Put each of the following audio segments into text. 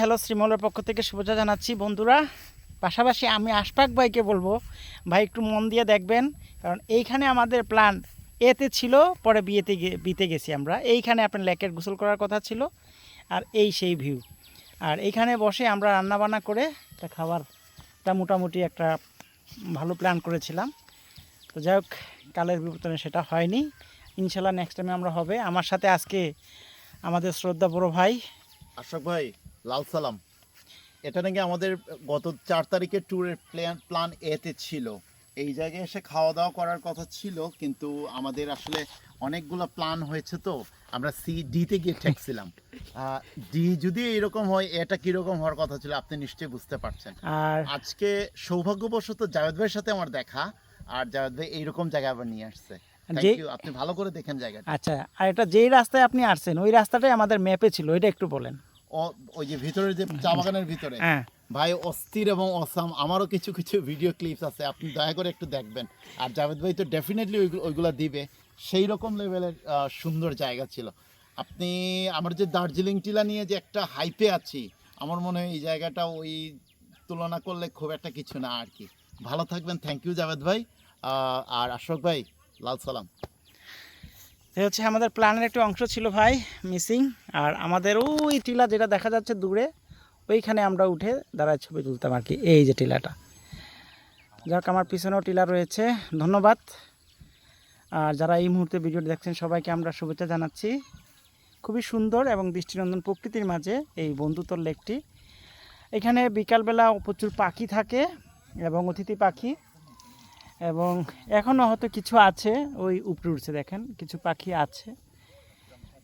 Hello শ্রীমলের পক্ষ থেকে শুভেচ্ছা জানাচ্ছি। বন্ধুরা, পাশাপাশি আমি আশফাক ভাইকে বলব, ভাই একটু মন দিয়ে দেখবেন, কারণ এইখানে আমাদের প্ল্যান এতে ছিল, পরে বিয়েতে বিতে গেছি আমরা। এইখানে আপনার লেকের গোসল করার কথা ছিল, আর এই সেই ভিউ আর এইখানে বসে আমরা রান্নাবান্না করে একটা খাবারটা মোটামুটি একটা ভালো প্ল্যান করেছিলাম। তো যাই হোক, কালের বিবর্তনে সেটা হয়নি। ইনশাল্লাহ নেক্সট টাইমে আমরা হবে। আমার সাথে আজকে আমাদের শ্রদ্ধা বড় ভাই আশরাফ ভাই লাল সালাম। এটা নাকি আমাদের গত চার তারিখে ট্যুরের প্ল্যান প্ল্যান এতে ছিল। এই জায়গায় এসে খাওয়া দাওয়া করার কথা ছিল কিন্তু আমাদের আসলে অনেকগুলো প্ল্যান হয়েছে তো। আমরা সি ডিতে গিয়ে ঠেকছিলাম ডি যদি এরকম হয় এটা কীরকম হওয়ার কথা ছিল আপনি নিশ্চয়ই বুঝতে পারছেন। আর আজকে সৌভাগ্যবশত জাভেদ ভাইয়ের সাথে আমার দেখা আর জাভেদ ভাই এইরকম জায়গায় আবার নিয়ে আসছে। আপনি ভালো করে দেখেন জায়গাটা। আচ্ছা আর এটা যেই রাস্তায় আপনি আসছেন ওই রাস্তাটাই আমাদের ম্যাপে ছিল এটা একটু বলেন। ওই যে ভিতরে যে চা বাগানের ভিতরে। হ্যাঁ। ভাই অস্থির এবং অসাম। আমারও কিছু কিছু ভিডিও ক্লিপস আছে আপনি দয়া করে একটু দেখবেন। আর জাভেদ ভাই তো ডেফিনেটলি ওইগুলো দিবে। সেই রকম লেভেলের সুন্দর জায়গা ছিল। আপনি আমার যে দার্জিলিং টিলা নিয়ে যে একটা হাইপে আছি আমার মনে হয় এই জায়গাটা ওই তুলনা করলে খুব একটা কিছু না আর কি। ভালো থাকবেন। থ্যাংক ইউ জাভেদ ভাই। আর আশোক ভাই লাল সালাম। হচ্ছে আমাদের প্ল্যানের একটি অংশ ছিল ভাই মিসিং আর আমাদের ওই টিলা যেটা দেখা যাচ্ছে দূরে, ওইখানে আমরা উঠে দাঁড়ায় ছবি তুলতাম আর কি, এই যে টিলাটা। যাক, আমার পিছনেও টিলা রয়েছে, ধন্যবাদ। আর যারা এই মুহূর্তে ভিডিও দেখছেন, সবাইকে আমরা শুভেচ্ছা জানাচ্ছি। খুবই সুন্দর এবং দৃষ্টিনন্দন প্রকৃতির মাঝে এই বন্ধুত্বর লেকটি। এখানে বিকালবেলা প্রচুর পাখি থাকে এবং অতিথি পাখি। এবং এখনও হয়তো কিছু আছে, ওই উপরে উঠছে দেখেন, কিছু পাখি আছে।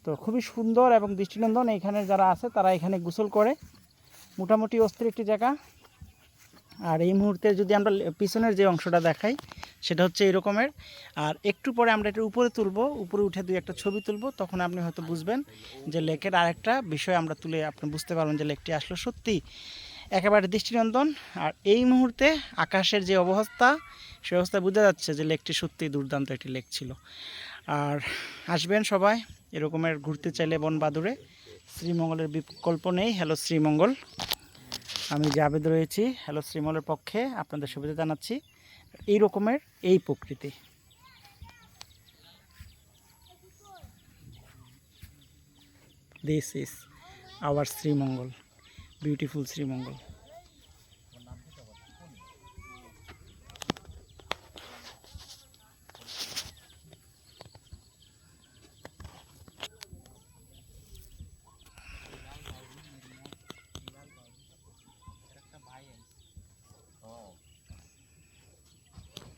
তো খুবই সুন্দর এবং দৃষ্টিনন্দন এখানে যারা আছে, তারা এখানে গোসল করে। মোটামুটি অস্থির একটি জায়গা। আর এই মুহূর্তে যদি আমরা পিছনের যে অংশটা দেখাই, সেটা হচ্ছে এই রকমের। আর একটু পরে আমরা এটা উপরে তুলবো, উপরে উঠে দুই একটা ছবি তুলবো, তখন আপনি হয়তো বুঝবেন যে লেকের আরেকটা বিষয় আমরা তুলে আপনি বুঝতে পারবেন যে লেকটি আসলে সত্যি। একেবারে দৃষ্টিনন্দন। আর এই মুহূর্তে আকাশের যে অবস্থা, সে অবস্থায় বোঝা যাচ্ছে যে লেকটি সত্যি দুর্দান্ত একটি লেক ছিল। আর আসবেন সবাই এরকমের ঘুরতে চাইলে বনবাদুরে। শ্রীমঙ্গলের বিকল্প নেই। হ্যালো শ্রীমঙ্গল। আমি জাবেদ রয়েছি হ্যালো শ্রীমঙ্গলের পক্ষে আপনাদের সুবিধা জানাচ্ছি। এই রকমের এই প্রকৃতি। This is our Sreemangal. Beautiful Sreemangal